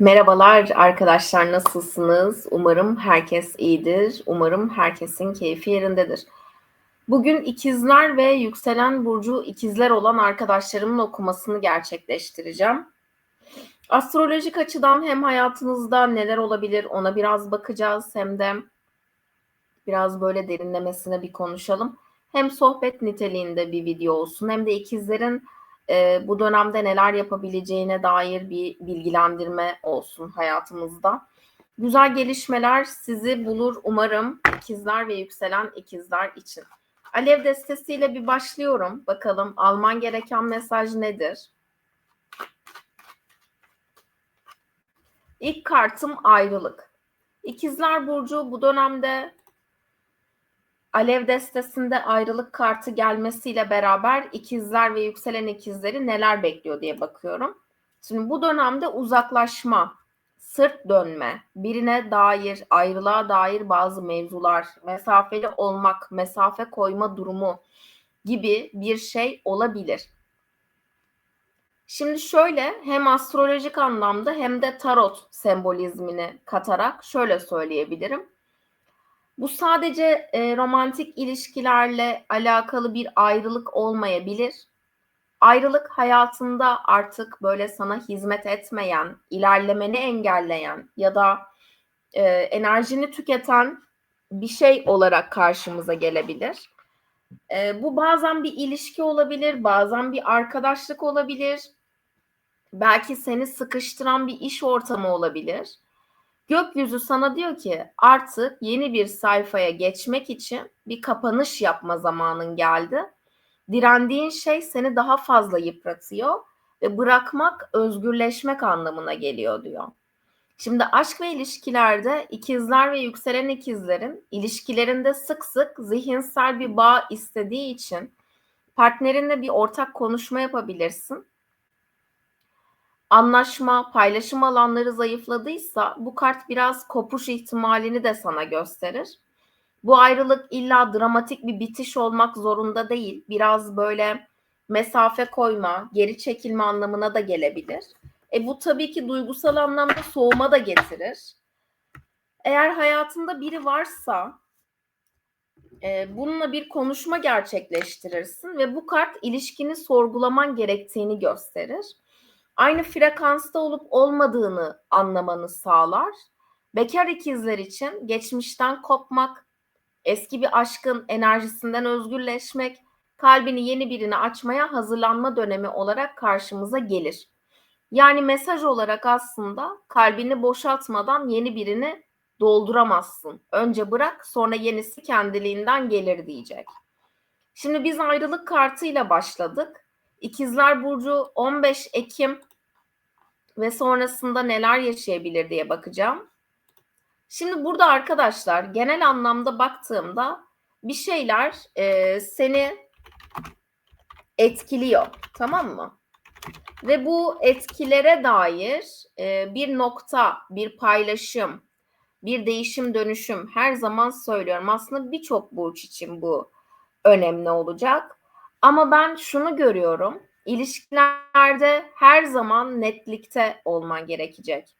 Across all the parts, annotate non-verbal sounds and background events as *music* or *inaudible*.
Merhabalar arkadaşlar nasılsınız? Umarım herkes iyidir. Umarım herkesin keyfi yerindedir. Bugün ikizler ve yükselen burcu ikizler olan arkadaşlarımın okumasını gerçekleştireceğim. Astrolojik açıdan hem hayatınızda neler olabilir ona biraz bakacağız hem de biraz böyle derinlemesine bir konuşalım. Hem sohbet niteliğinde bir video olsun hem de ikizlerin e, bu dönemde neler yapabileceğine dair bir bilgilendirme olsun hayatımızda. Güzel gelişmeler sizi bulur umarım ikizler ve yükselen ikizler için. Alev destesiyle bir başlıyorum. Bakalım alman gereken mesaj nedir? İlk kartım ayrılık. İkizler Burcu bu dönemde Alev destesinde ayrılık kartı gelmesiyle beraber ikizler ve yükselen ikizleri neler bekliyor diye bakıyorum. Şimdi bu dönemde uzaklaşma, sırt dönme, birine dair, ayrılığa dair bazı mevzular, mesafeli olmak, mesafe koyma durumu gibi bir şey olabilir. Şimdi şöyle hem astrolojik anlamda hem de tarot sembolizmini katarak şöyle söyleyebilirim. Bu sadece e, romantik ilişkilerle alakalı bir ayrılık olmayabilir. Ayrılık hayatında artık böyle sana hizmet etmeyen, ilerlemeni engelleyen ya da e, enerjini tüketen bir şey olarak karşımıza gelebilir. E, bu bazen bir ilişki olabilir, bazen bir arkadaşlık olabilir. Belki seni sıkıştıran bir iş ortamı olabilir Gökyüzü sana diyor ki artık yeni bir sayfaya geçmek için bir kapanış yapma zamanın geldi. Direndiğin şey seni daha fazla yıpratıyor ve bırakmak özgürleşmek anlamına geliyor diyor. Şimdi aşk ve ilişkilerde ikizler ve yükselen ikizlerin ilişkilerinde sık sık zihinsel bir bağ istediği için partnerinle bir ortak konuşma yapabilirsin anlaşma, paylaşım alanları zayıfladıysa bu kart biraz kopuş ihtimalini de sana gösterir. Bu ayrılık illa dramatik bir bitiş olmak zorunda değil. Biraz böyle mesafe koyma, geri çekilme anlamına da gelebilir. E bu tabii ki duygusal anlamda soğuma da getirir. Eğer hayatında biri varsa e, bununla bir konuşma gerçekleştirirsin ve bu kart ilişkini sorgulaman gerektiğini gösterir aynı frekansta olup olmadığını anlamanı sağlar. Bekar ikizler için geçmişten kopmak, eski bir aşkın enerjisinden özgürleşmek, kalbini yeni birine açmaya hazırlanma dönemi olarak karşımıza gelir. Yani mesaj olarak aslında kalbini boşaltmadan yeni birini dolduramazsın. Önce bırak sonra yenisi kendiliğinden gelir diyecek. Şimdi biz ayrılık kartıyla başladık. İkizler Burcu 15 Ekim ve sonrasında neler yaşayabilir diye bakacağım. Şimdi burada arkadaşlar genel anlamda baktığımda bir şeyler e, seni etkiliyor tamam mı? Ve bu etkilere dair e, bir nokta, bir paylaşım, bir değişim dönüşüm her zaman söylüyorum. Aslında birçok burç için bu önemli olacak. Ama ben şunu görüyorum. İlişkilerde her zaman netlikte olman gerekecek.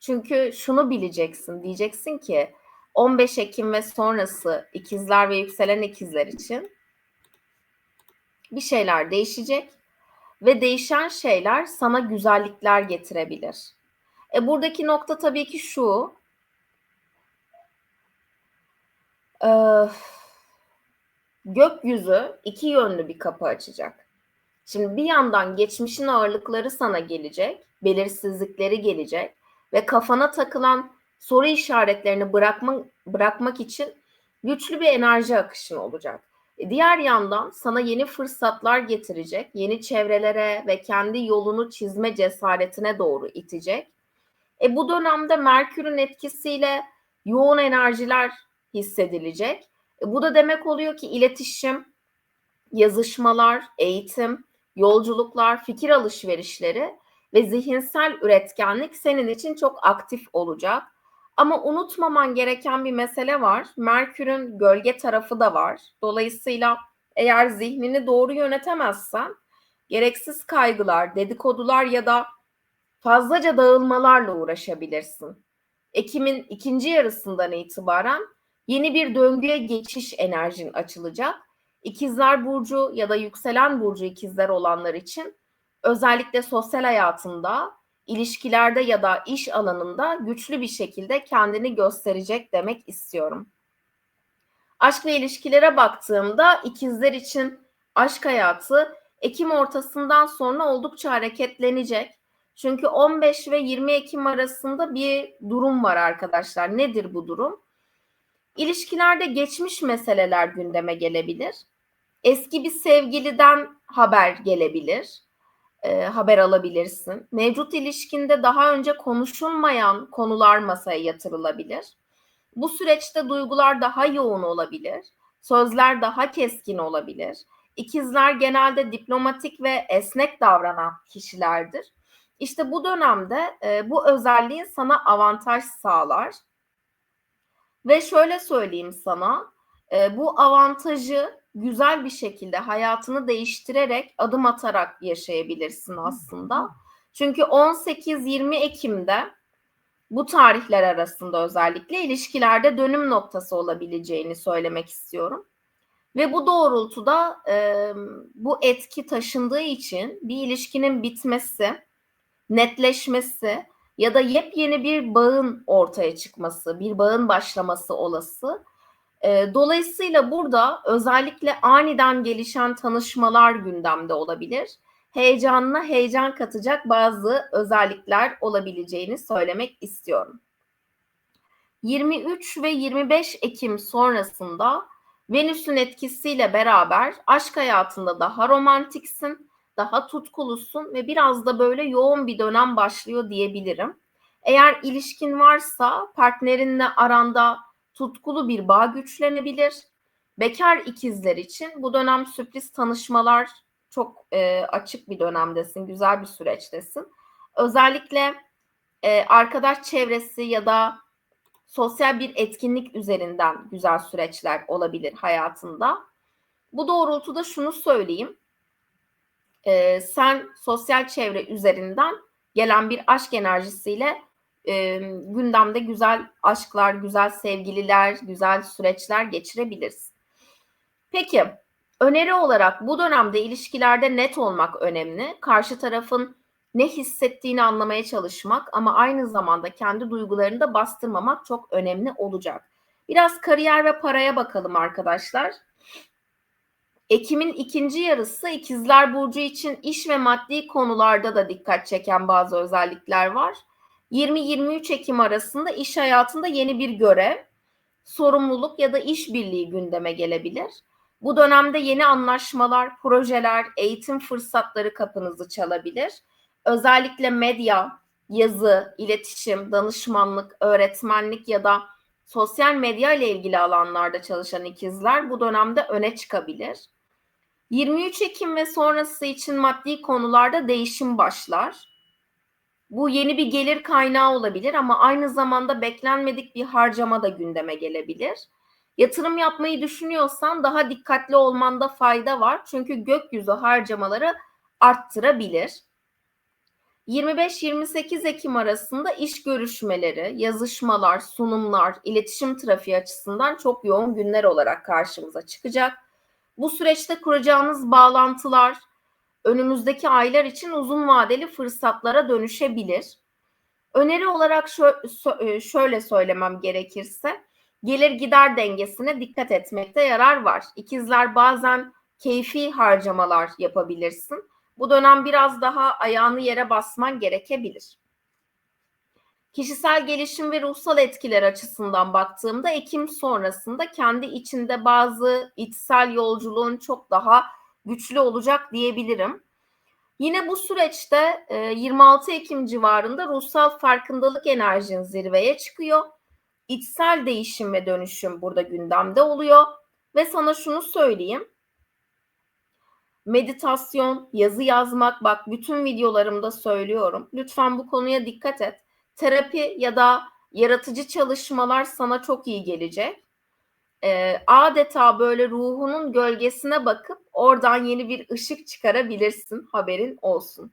Çünkü şunu bileceksin, diyeceksin ki 15 Ekim ve sonrası ikizler ve yükselen ikizler için bir şeyler değişecek ve değişen şeyler sana güzellikler getirebilir. E buradaki nokta tabii ki şu. E, gökyüzü iki yönlü bir kapı açacak. Şimdi bir yandan geçmişin ağırlıkları sana gelecek, belirsizlikleri gelecek ve kafana takılan soru işaretlerini bırakmak, bırakmak için güçlü bir enerji akışın olacak. E diğer yandan sana yeni fırsatlar getirecek, yeni çevrelere ve kendi yolunu çizme cesaretine doğru itecek. E bu dönemde Merkür'ün etkisiyle yoğun enerjiler hissedilecek. E bu da demek oluyor ki iletişim, yazışmalar, eğitim, yolculuklar, fikir alışverişleri ve zihinsel üretkenlik senin için çok aktif olacak. Ama unutmaman gereken bir mesele var. Merkür'ün gölge tarafı da var. Dolayısıyla eğer zihnini doğru yönetemezsen gereksiz kaygılar, dedikodular ya da fazlaca dağılmalarla uğraşabilirsin. Ekim'in ikinci yarısından itibaren yeni bir döngüye geçiş enerjin açılacak. İkizler Burcu ya da yükselen Burcu ikizler olanlar için özellikle sosyal hayatında, ilişkilerde ya da iş alanında güçlü bir şekilde kendini gösterecek demek istiyorum. Aşk ve ilişkilere baktığımda ikizler için aşk hayatı Ekim ortasından sonra oldukça hareketlenecek. Çünkü 15 ve 20 Ekim arasında bir durum var arkadaşlar. Nedir bu durum? İlişkilerde geçmiş meseleler gündeme gelebilir. Eski bir sevgiliden haber gelebilir. E, haber alabilirsin. Mevcut ilişkinde daha önce konuşulmayan konular masaya yatırılabilir. Bu süreçte duygular daha yoğun olabilir. Sözler daha keskin olabilir. İkizler genelde diplomatik ve esnek davranan kişilerdir. İşte bu dönemde e, bu özelliği sana avantaj sağlar. Ve şöyle söyleyeyim sana, e, bu avantajı güzel bir şekilde hayatını değiştirerek adım atarak yaşayabilirsin aslında. Çünkü 18-20 Ekim'de bu tarihler arasında özellikle ilişkilerde dönüm noktası olabileceğini söylemek istiyorum. Ve bu doğrultuda e, bu etki taşındığı için bir ilişkinin bitmesi, netleşmesi ya da yepyeni bir bağın ortaya çıkması, bir bağın başlaması olası. E, dolayısıyla burada özellikle aniden gelişen tanışmalar gündemde olabilir. Heyecanına heyecan katacak bazı özellikler olabileceğini söylemek istiyorum. 23 ve 25 Ekim sonrasında Venüs'ün etkisiyle beraber aşk hayatında daha romantiksin, daha tutkulusun ve biraz da böyle yoğun bir dönem başlıyor diyebilirim. Eğer ilişkin varsa partnerinle aranda tutkulu bir bağ güçlenebilir. Bekar ikizler için bu dönem sürpriz tanışmalar çok e, açık bir dönemdesin, güzel bir süreçtesin. Özellikle e, arkadaş çevresi ya da sosyal bir etkinlik üzerinden güzel süreçler olabilir hayatında. Bu doğrultuda şunu söyleyeyim. Ee, sen sosyal çevre üzerinden gelen bir aşk enerjisiyle e, gündemde güzel aşklar, güzel sevgililer, güzel süreçler geçirebilirsin. Peki öneri olarak bu dönemde ilişkilerde net olmak önemli. Karşı tarafın ne hissettiğini anlamaya çalışmak ama aynı zamanda kendi duygularını da bastırmamak çok önemli olacak. Biraz kariyer ve paraya bakalım arkadaşlar. Ekim'in ikinci yarısı ikizler burcu için iş ve maddi konularda da dikkat çeken bazı özellikler var. 20-23 Ekim arasında iş hayatında yeni bir görev, sorumluluk ya da işbirliği gündeme gelebilir. Bu dönemde yeni anlaşmalar, projeler, eğitim fırsatları kapınızı çalabilir özellikle medya, yazı, iletişim, danışmanlık, öğretmenlik ya da sosyal medya ile ilgili alanlarda çalışan ikizler bu dönemde öne çıkabilir. 23 Ekim ve sonrası için maddi konularda değişim başlar. Bu yeni bir gelir kaynağı olabilir ama aynı zamanda beklenmedik bir harcama da gündeme gelebilir. Yatırım yapmayı düşünüyorsan daha dikkatli olmanda fayda var. Çünkü gökyüzü harcamaları arttırabilir. 25-28 Ekim arasında iş görüşmeleri, yazışmalar, sunumlar, iletişim trafiği açısından çok yoğun günler olarak karşımıza çıkacak. Bu süreçte kuracağınız bağlantılar önümüzdeki aylar için uzun vadeli fırsatlara dönüşebilir. Öneri olarak e, şöyle söylemem gerekirse gelir gider dengesine dikkat etmekte yarar var. İkizler bazen keyfi harcamalar yapabilirsin bu dönem biraz daha ayağını yere basman gerekebilir. Kişisel gelişim ve ruhsal etkiler açısından baktığımda Ekim sonrasında kendi içinde bazı içsel yolculuğun çok daha güçlü olacak diyebilirim. Yine bu süreçte 26 Ekim civarında ruhsal farkındalık enerjin zirveye çıkıyor. İçsel değişim ve dönüşüm burada gündemde oluyor. Ve sana şunu söyleyeyim meditasyon, yazı yazmak bak bütün videolarımda söylüyorum. Lütfen bu konuya dikkat et. Terapi ya da yaratıcı çalışmalar sana çok iyi gelecek. Ee, adeta böyle ruhunun gölgesine bakıp oradan yeni bir ışık çıkarabilirsin. Haberin olsun.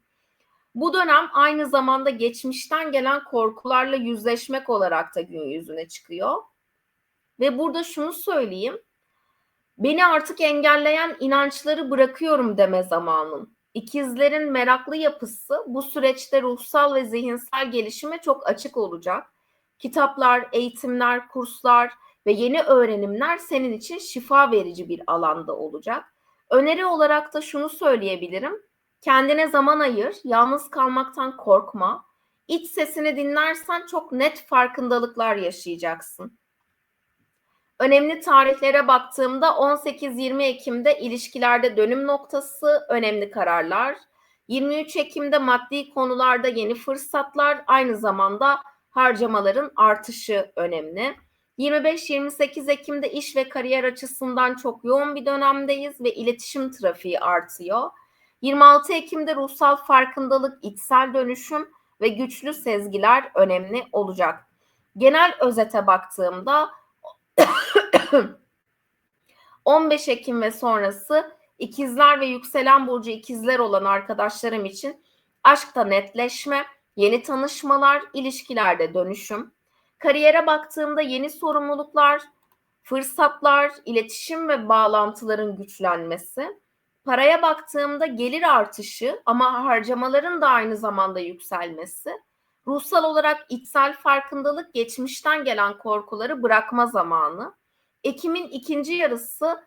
Bu dönem aynı zamanda geçmişten gelen korkularla yüzleşmek olarak da gün yüzüne çıkıyor. Ve burada şunu söyleyeyim. Beni artık engelleyen inançları bırakıyorum deme zamanın. İkizlerin meraklı yapısı bu süreçte ruhsal ve zihinsel gelişime çok açık olacak. Kitaplar, eğitimler, kurslar ve yeni öğrenimler senin için şifa verici bir alanda olacak. Öneri olarak da şunu söyleyebilirim. Kendine zaman ayır, yalnız kalmaktan korkma. İç sesini dinlersen çok net farkındalıklar yaşayacaksın. Önemli tarihlere baktığımda 18-20 Ekim'de ilişkilerde dönüm noktası, önemli kararlar. 23 Ekim'de maddi konularda yeni fırsatlar, aynı zamanda harcamaların artışı önemli. 25-28 Ekim'de iş ve kariyer açısından çok yoğun bir dönemdeyiz ve iletişim trafiği artıyor. 26 Ekim'de ruhsal farkındalık, içsel dönüşüm ve güçlü sezgiler önemli olacak. Genel özete baktığımda *coughs* 15 Ekim ve sonrası ikizler ve yükselen burcu ikizler olan arkadaşlarım için aşkta netleşme, yeni tanışmalar, ilişkilerde dönüşüm. Kariyere baktığımda yeni sorumluluklar, fırsatlar, iletişim ve bağlantıların güçlenmesi. Paraya baktığımda gelir artışı ama harcamaların da aynı zamanda yükselmesi. Ruhsal olarak içsel farkındalık geçmişten gelen korkuları bırakma zamanı. Ekim'in ikinci yarısı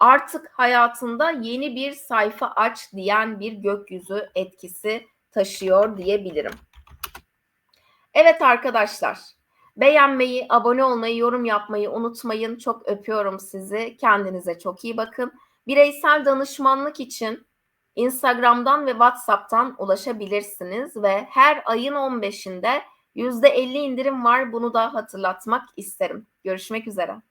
artık hayatında yeni bir sayfa aç diyen bir gökyüzü etkisi taşıyor diyebilirim. Evet arkadaşlar, beğenmeyi, abone olmayı, yorum yapmayı unutmayın. Çok öpüyorum sizi. Kendinize çok iyi bakın. Bireysel danışmanlık için Instagram'dan ve WhatsApp'tan ulaşabilirsiniz ve her ayın 15'inde %50 indirim var. Bunu da hatırlatmak isterim. Görüşmek üzere.